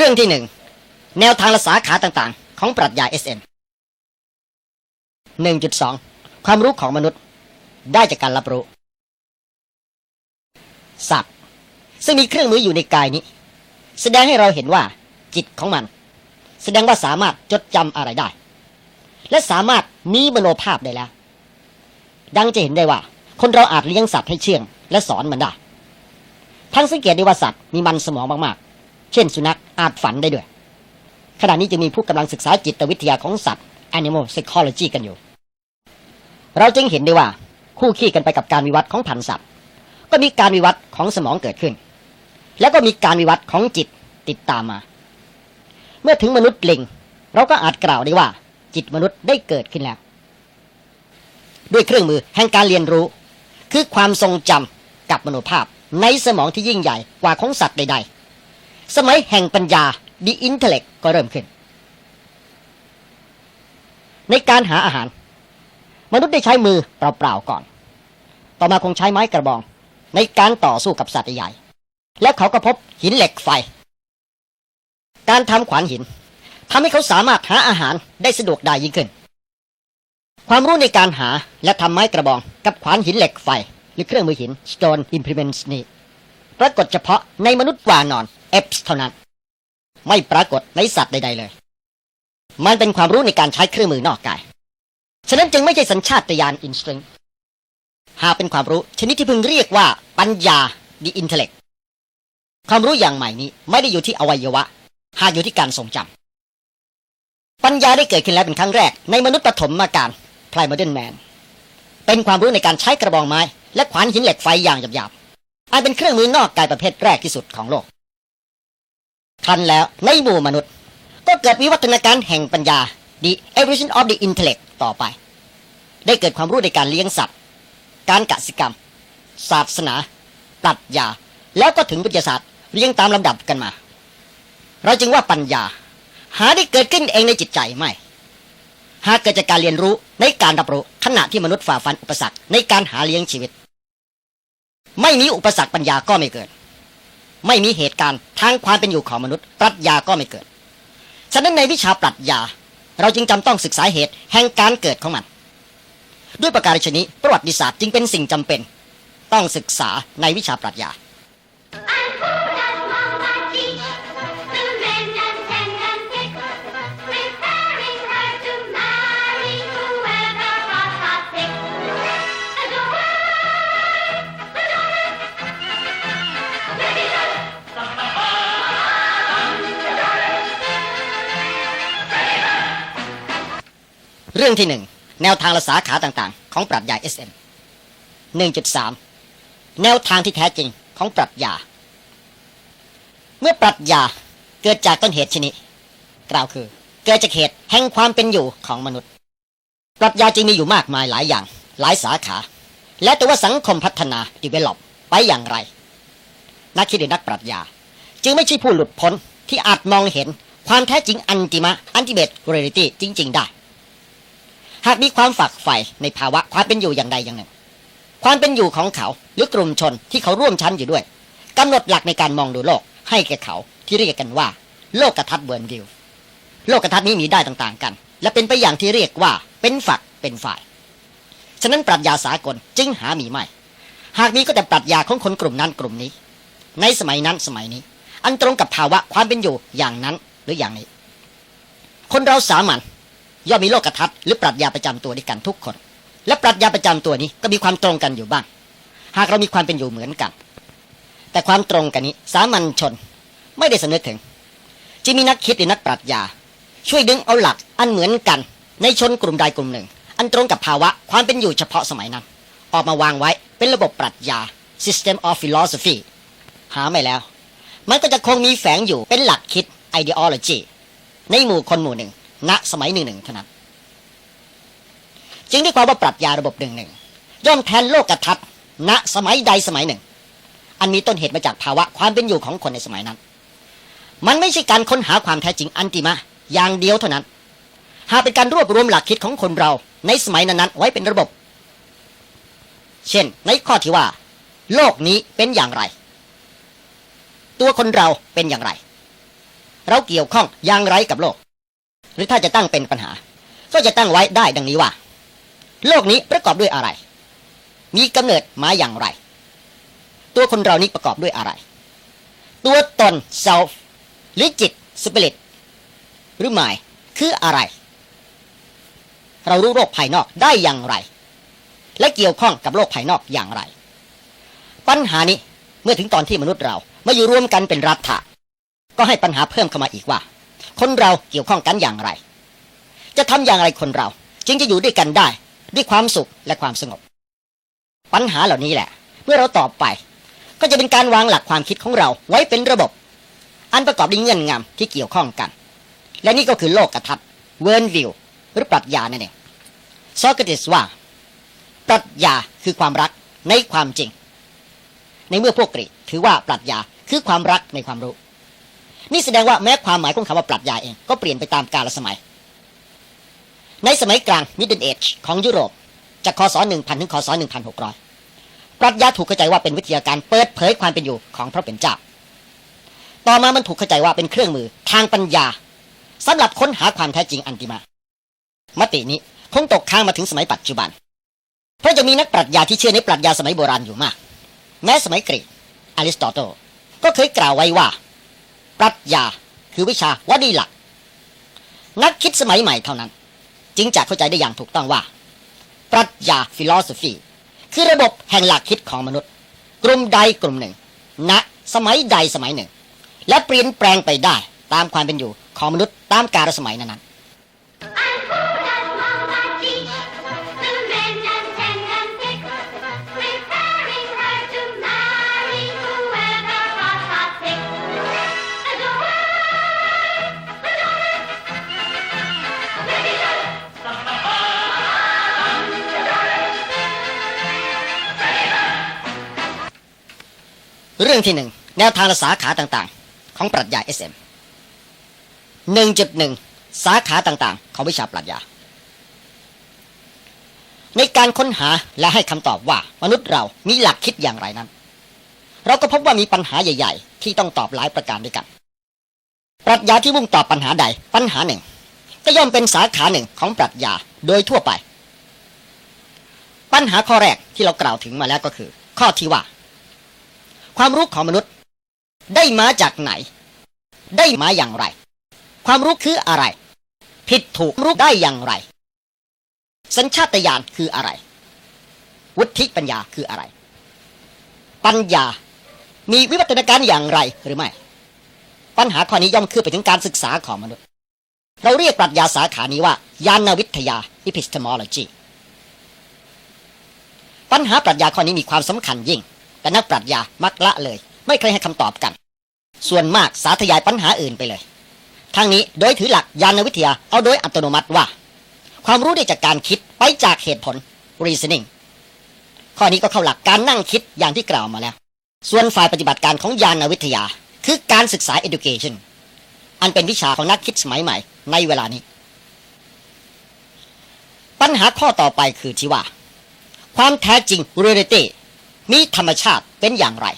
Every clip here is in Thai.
รื่องที่หนึ่งแนวทางและสาขาต่างๆ ของปรัชญา SM 1.2 ความรู้ของมนุษย์ได้จากการรับรู้ สัตว์ ซึ่งมีเครื่องมืออยู่ในกายนี้ แสดงให้เราเห็นว่า จิตของมัน แสดงว่าสามารถจดจำอะไรได้ และสามารถมีมโนภาพได้แล้ว ดังจะเห็นได้ว่า คนเราอาจเลี้ยงสัตว์ให้เชื่อง และสอนมันได้ ทั้งสังเกตได้ว่าสัตว์มีมันสมองมากๆ เช่นสุนัขอาจฝันได้ด้วย ขณะนี้จะมีผู้กำลังศึกษาจิตวิทยาของสัตว์ Animal Psychology กันอยู่ เราจึงเห็นได้ว่า คู่ขี้กันไปกับการวิวัฒน์ของพันธุ์สัตว์ ก็มีการวิวัฒน์ของสมองเกิดขึ้น แล้วก็มีการวิวัฒน์ของจิตติดตามมา เมื่อถึงมนุษย์ลิง เราก็อาจกล่าวได้ว่า จิตมนุษย์ได้เกิดขึ้นแล้ว ด้วยเครื่องมือแห่งการเรียนรู้ คือความทรงจำกับมโนภาพในสมองที่ยิ่งใหญ่กว่าของสัตว์ใด ๆ สมัยแห่งปัญญา the intellect ก็เริ่มขึ้น ในการหาอาหาร มนุษย์ได้ใช้มือเปล่าๆก่อน ต่อมาคงใช้ไม้กระบอง ในการต่อสู้กับสัตว์ใหญ่ แล้วเขาก็พบหินเหล็กไฟ การทำขวานหินทำให้เขาสามารถหาอาหารได้สะดวกได้ยิ่งขึ้น ความรู้ในการหาและทำไม้กระบองกับขวานหินเหล็กไฟ หรือเครื่องมือหิน stone implements นี้ปรากฏเฉพาะในมนุษย์กว่านอน เอฟเท่านั้น ไม่ปรากฏในสัตว์ใด ๆ เลย มันเป็นความรู้ในการใช้เครื่องมือนอกกาย ฉะนั้นจึงไม่ใช่สัญชาตญาณอินสตริงหากเป็นความรู้ชนิดที่พึงเรียกว่าปัญญา the intellect ความรู้อย่างใหม่นี้ไม่ได้อยู่ที่อวัยวะ หากอยู่ที่การทรงจำปัญญาได้เกิดขึ้นแล้วเป็นครั้งแรก ในมนุษย์ปฐมมาการ primordial man เป็นความรู้ในการใช้กระบองไม้ และขวานหินเหล็กไฟอย่างหยาบๆอันเป็นเครื่องมือนอกกายประเภทแรกที่สุดของโลก ครั้นแล้วในหมู่มนุษย์ ก็เกิดวิวัฒนาการแห่งปัญญา the evolution of the intellect ต่อไป ได้เกิดความรู้ในการเลี้ยงสัตว์ การกสิกรรม ศาสนา ปรัชญา แล้วก็ถึงวิทยาศาสตร์เรียงตามลำดับกันมา เราจึงว่าปัญญา หาได้เกิดขึ้นเองในจิตใจไม่ หากเกิดจากการเรียนรู้ในการรับรู้ขณะที่มนุษย์ฝ่าฟันอุปสรรคในการหาเลี้ยงชีวิต ไม่มีอุปสรรคปัญญาก็ไม่เกิด ไม่มีเหตุการณ์ทางความเป็นอยู่ของมนุษย์ ปรัชญาก็ไม่เกิด ฉะนั้นในวิชาปรัชญา เราจึงจำต้องศึกษาเหตุแห่งการเกิดของมัน ด้วยประการฉนี้ประวัติศาสตร์จึงเป็นสิ่งจำเป็น ต้องศึกษาในวิชาปรัชญา เรื่องที่หนึ่งแนวทางและสาขาต่างๆ ของปรัชญา SM 1.3 แนวทางที่แท้จริงของปรัชญา เมื่อปรัชญาเกิดจากต้นเหตุชนิดกล่าวคือ เกิดจากเหตุแห่งความเป็นอยู่ของมนุษย์ ปรัชญาจึงมีอยู่มากมายหลายอย่าง หลายสาขา และแต่ว่าสังคมพัฒนา develop ไปอย่างไร นักคิดหรือนักปรัชญา จึงไม่ใช่ผู้หลุดพ้นที่อาจมองเห็นความแท้จริงอันติมะอันติเมตเรลิตี้จริง ๆ ได้ หากมีความฝักใฝ่ในภาวะความเป็นอยู่อย่างใดอย่างหนึ่ง ความเป็นอยู่ของเขาหรือกลุ่มชนที่เขาร่วมชั้นอยู่ด้วยกำหนดหลักในการมองดูโลกให้แก่เขาที่เรียกกันว่า โลกกระทัศน์เบิร์นวิวโลกกระทัศน์นี้มีได้ต่างๆกัน และเป็นไปอย่างที่เรียกว่าเป็นฝักเป็นฝ่าย ฉะนั้นปรัชญาสากลจึงหามีไม่ หากมีก็แต่ปรัชญาของคนกลุ่มนั้นกลุ่มนี้ ในสมัยนั้นสมัยนี้ อันตรงกับภาวะความเป็นอยู่อย่างนั้นหรืออย่างนี้ คนเราสามัญ ย่อมมีโลกทัศน์หรือปรัชญาประจำตัวด้วยกันทุกคน และปรัชญาประจำตัวนี้ก็มีความตรงกันอยู่บ้าง หากเรามีความเป็นอยู่เหมือนกัน แต่ความตรงกันนี้สามัญชนไม่ได้สำนึกถึงจึงมีนักคิดหรือนักปรัชญา ช่วยดึงเอาหลักอันเหมือนกัน ในชนกลุ่มใดกลุ่มหนึ่ง อันตรงกับภาวะความเป็นอยู่เฉพาะสมัยนั้น ออกมาวางไว้เป็นระบบปรัชญา system of philosophy หาไม่แล้ว มันก็จะคงมีแฝงอยู่เป็นหลักคิด ideology ในหมู่คนหมู่หนึ่ง ณสมัยหนึ่งหนึ่งเท่านั้นจึงได้ความว่าปรัชญาระบบหนึ่งหนึ่งย่อมแทนโลกกระทัศน์ณสมัยใดสมัยหนึ่ง อันมีต้นเหตุมาจากภาวะความเป็นอยู่ของคนในสมัยนั้น มันไม่ใช่การค้นหาความแท้จริงอันติมาอย่างเดียวเท่านั้น หากเป็นการรวบรวมหลักคิดของคนเราในสมัยนั้นๆไว้เป็นระบบ เช่น ในข้อที่ว่า โลกนี้เป็นอย่างไร ตัวคนเราเป็นอย่างไร เราเกี่ยวข้องอย่างไรกับโลก หรือถ้าจะตั้งเป็นปัญหา ก็จะตั้งไว้ได้ดังนี้ว่า โลกนี้ประกอบด้วยอะไร มีกำเนิดมาอย่างไร ตัวคนเรานี้ประกอบด้วยอะไร ตัวตน self หรือจิต spirit หรือ mind คืออะไร เรารู้โลกภายนอกได้อย่างไร และเกี่ยวข้องกับโลกภายนอกอย่างไร ปัญหานี้เมื่อถึงตอนที่มนุษย์เรามาอยู่รวมกันเป็นรัฐะก็ให้ปัญหาเพิ่มเข้ามาอีกว่า คนเราเกี่ยวข้องกันอย่างไร จะทำอย่างไรคนเรา จึงจะอยู่ด้วยกันได้ ด้วยความสุขและความสงบ ปัญหาเหล่านี้แหละ เมื่อเราตอบไป ก็จะเป็นการวางหลักความคิดของเราไว้เป็นระบบ อันประกอบด้วยเงื่อนงำที่เกี่ยวข้องกัน และนี่ก็คือโลกกระทัดเวิร์นวิวหรือปรัชญานั่นเองซอคราติสว่าปรัชญาคือความรักในความจริง ในเมื่อพวกกรีกถือว่าปรัชญาคือความรักในความรู้ นี่แสดงว่าแม้ความหมายของคำว่าปรัชญาเองก็เปลี่ยนไปตามกาลสมัย ในสมัยกลาง Middle Age ของยุโรปจากคศ1000 ถึงคศ1600 ปรัชญาถูกเข้าใจว่าเป็นวิทยาการเปิดเผยความเป็นอยู่ของพระเป็นเจ้า ต่อมามันถูกเข้าใจว่าเป็นเครื่องมือทางปัญญาสำหรับค้นหาความแท้จริงอันติมา มตินี้คงตกค้างมาถึงสมัยปัจจุบัน เพราะจะมีนักปรัชญาที่เชื่อในปรัชญาสมัยโบราณอยู่มาก แม้สมัยกรีกอริสโตเติลก็เคยกล่าวไว้ว่า ปรัชญาคือวิชาวดีหลัก นักคิดสมัยใหม่เท่านั้น จึงจะเข้าใจได้อย่างถูกต้องว่า ปรัชญาฟิโลสอฟีคือระบบแห่งหลักคิดของมนุษย์ กลุ่มใดกลุ่มหนึ่งณสมัยใดสมัยหนึ่ง และเปลี่ยนแปลงไปได้ตามความเป็นอยู่ของมนุษย์ตามกาลสมัยนั้น เรื่องที่หนึ่งแนวทางและสาขาต่างๆ ของปรัชญา SM 1.1 สาขาต่างๆ ของวิชาปรัชญา ในการค้นหาและให้คำตอบว่ามนุษย์เรามีหลักคิดอย่างไรนั้น เราก็พบว่ามีปัญหาใหญ่ ๆ ที่ต้องตอบหลายประการด้วยกัน ปรัชญาที่มุ่งตอบปัญหาใดปัญหาหนึ่ง ก็ย่อมเป็นสาขาหนึ่งของปรัชญาโดยทั่วไป ปัญหาข้อแรกที่เรากล่าวถึงมาแล้วก็คือ ข้อที่ว่า ความรู้ของมนุษย์ ได้มาจากไหน ได้มาอย่างไร ความรู้คืออะไร ผิดถูกรู้ได้อย่างไร สัญชาตญาณคืออะไร วุฒิปัญญาคืออะไร ปัญญา มีวิวัฒนาการอย่างไรหรือไม่ ปัญหาข้อนี้ย่อมคือไปถึงการศึกษาของมนุษย์ เราเรียกปรัชญาสาขานี้ว่ายานวิทยา epistemology ปัญหาปรัชญาข้อนี้มีความสำคัญยิ่ง แต่นักปรัชญามักละเลย ไม่เคยให้คำตอบกัน ส่วนมากสาธยายปัญหาอื่นไปเลยทั้งนี้โดยถือหลักยานวิทยาเอาโดยอัตโนมัติว่า ความรู้ได้จากการคิดไปจากเหตุผล reasoning ข้อนี้ก็เข้าหลักการนั่งคิดอย่างที่กล่าวมาแล้ว ส่วนฝ่ายปฏิบัติการของยานวิทยา คือการศึกษา education อันเป็นวิชาของนักคิดสมัยใหม่ ในเวลานี้ ปัญหาข้อต่อไปคือที่ว่า ความแท้จริง reality มีธรรมชาติเป็นอย่างไร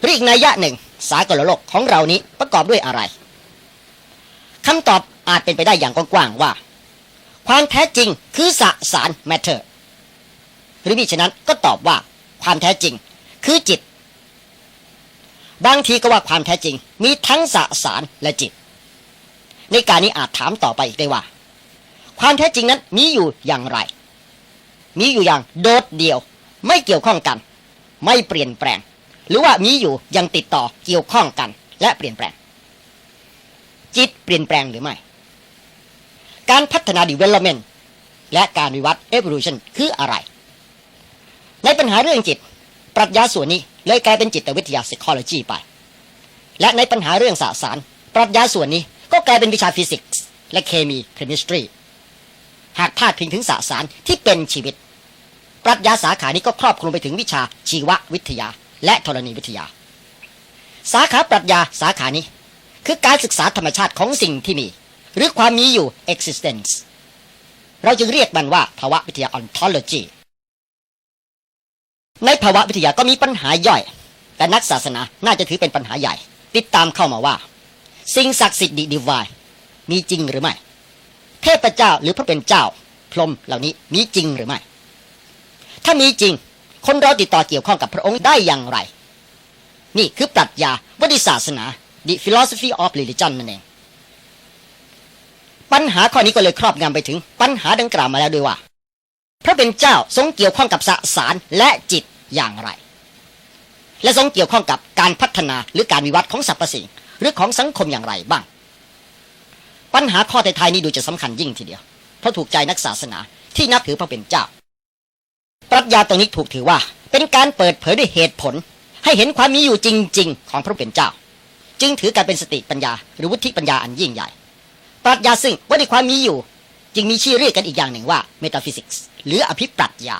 หรืออีกนัยยะหนึ่ง สากลโลกของเรานี้ประกอบด้วยอะไรคำตอบอาจเป็นไปได้อย่างกว้างๆว่า ความแท้จริงคือสสาร matter หรือมิฉะนั้นก็ตอบว่าความแท้จริงคือจิต บางทีก็ว่าความแท้จริงมีทั้งสสารและจิต ในการนี้อาจถามต่อไปอีกได้ว่า ความแท้จริงนั้นมีอยู่อย่างไร มีอยู่อย่างโดดเดี่ยว ไม่เกี่ยวข้องกัน ไม่เปลี่ยนแปลง หรือว่ามีอยู่ยังติดต่อเกี่ยวข้องกัน และเปลี่ยนแปลง จิตเปลี่ยนแปลงหรือไม่ การพัฒนา development และการวิวัฒน์ evolution คืออะไร ในปัญหาเรื่องจิต ปรัชญาส่วนนี้เลยกลายเป็นจิตวิทยา psychology ไป และในปัญหาเรื่องสสาร ปรัชญาส่วนนี้ก็กลายเป็นวิชาฟิสิกส์และเคมี chemistry หากพาดพิงถึงสสารที่เป็นชีวิต ปรัชญาสาขานี้ก็ครอบคลุมไปถึงวิชาชีววิทยา และธรณีวิทยา สาขาปรัชญาสาขานี้ คือการศึกษาธรรมชาติของสิ่งที่มี หรือความมีอยู่ existence เราจึงเรียกมันว่าภาวะวิทยา ontology ในภาวะวิทยาก็มีปัญหาย่อย แต่นักศาสนาน่าจะถือเป็นปัญหาใหญ่ ติดตามเข้ามาว่า สิ่งศักดิ์สิทธิ์ดิวายมีจริงหรือไม่ เทพเจ้าหรือพระเป็นเจ้า พรหมเหล่านี้มีจริงหรือไม่ ถ้ามีจริง คนเราติดต่อเกี่ยวข้องกับพระองค์ได้อย่างไร นี่คือปรัชญาวิศาสนา the philosophy of religion นั่นเอง ปัญหาข้อนี้ก็เลยครอบงำไปถึง ปัญหาดังกล่าวมาแล้วด้วยว่า พระเป็นเจ้าทรงเกี่ยวข้องกับสสารและจิตอย่างไร และทรงเกี่ยวข้องกับการพัฒนาหรือการวิวัฒน์ของสรรพสิ่ง หรือของสังคมอย่างไรบ้าง ปัญหาข้อท้ายๆนี้ดูจะสำคัญยิ่งทีเดียว เพราะถูกใจนักศาสนาที่นับถือพระเป็นเจ้า ปรัชญาตรงนี้ถูกถือว่า เป็นการเปิดเผยด้วยเหตุผล ให้เห็นความมีอยู่จริง ๆ ของพระผู้เป็นเจ้า จึงถือการเป็นสติปัญญา หรือวุฒิปัญญาอันยิ่งใหญ่ ปรัชญาซึ่งว่าในความมีอยู่ จึงมีชื่อเรียกกันอีกอย่างหนึ่งว่าเมตาฟิสิกส์หรืออภิปรัชญา